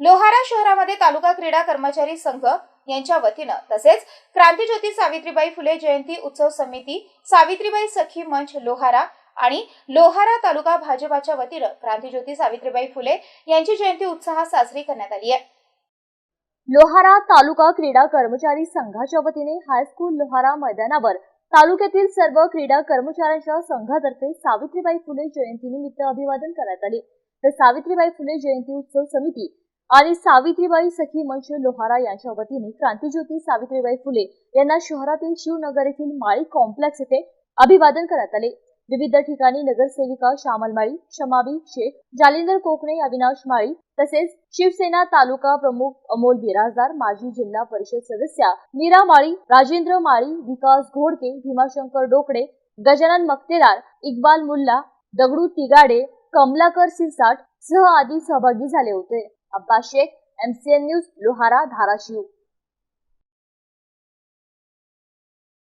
लोहारा शहरामध्ये तालुका क्रीडा कर्मचारी संघ यांच्या वतीनं तसेच क्रांतीज्योती सावित्रीबाई फुले जयंती उत्सव समिती सावित्रीबाई सखी मंच लोहारा आणि लोहारा तालुका भाजपाच्या वतीनं क्रांतीज्योती सावित्रीबाई फुले यांची जयंती उत्साहात साजरी करण्यात आली आहे. लोहारा तालुका क्रीडा कर्मचारी संघाच्या वतीने हायस्कूल लोहारा मैदानावर तालुक्यातील सर्व क्रीडा कर्मचाऱ्यांच्या संघातर्फे सावित्रीबाई फुले जयंतीनिमित्त अभिवादन करण्यात आले. तर सावित्रीबाई फुले जयंती उत्सव समिती आणि सावित्रीबाई सखी मंच लोहारा यांच्या वतीने क्रांतीज्योती सावित्रीबाई फुले यांना शहरातील शिवनगर येथील माळी कॉम्प्लेक्स येथे अभिवादन करण्यात आले. विविध ठिकाणी नगरसेविका श्यामल माळी शमावी शेख जालिंदर कोकणे अविनाश माळी तसेच शिवसेना तालुका प्रमुख अमोल बिराजदार माजी जिल्हा परिषद सदस्या मीरा माळी राजेंद्र माळी विकास घोडके भीमाशंकर डोकडे गजानन मक्तेदार इक्बाल मुल्ला दगडू तिगाडे कमलाकर सिरसाट सह आदी सहभागी झाले होते. Abbas Shaikh MCN news Lohara Dharashiv.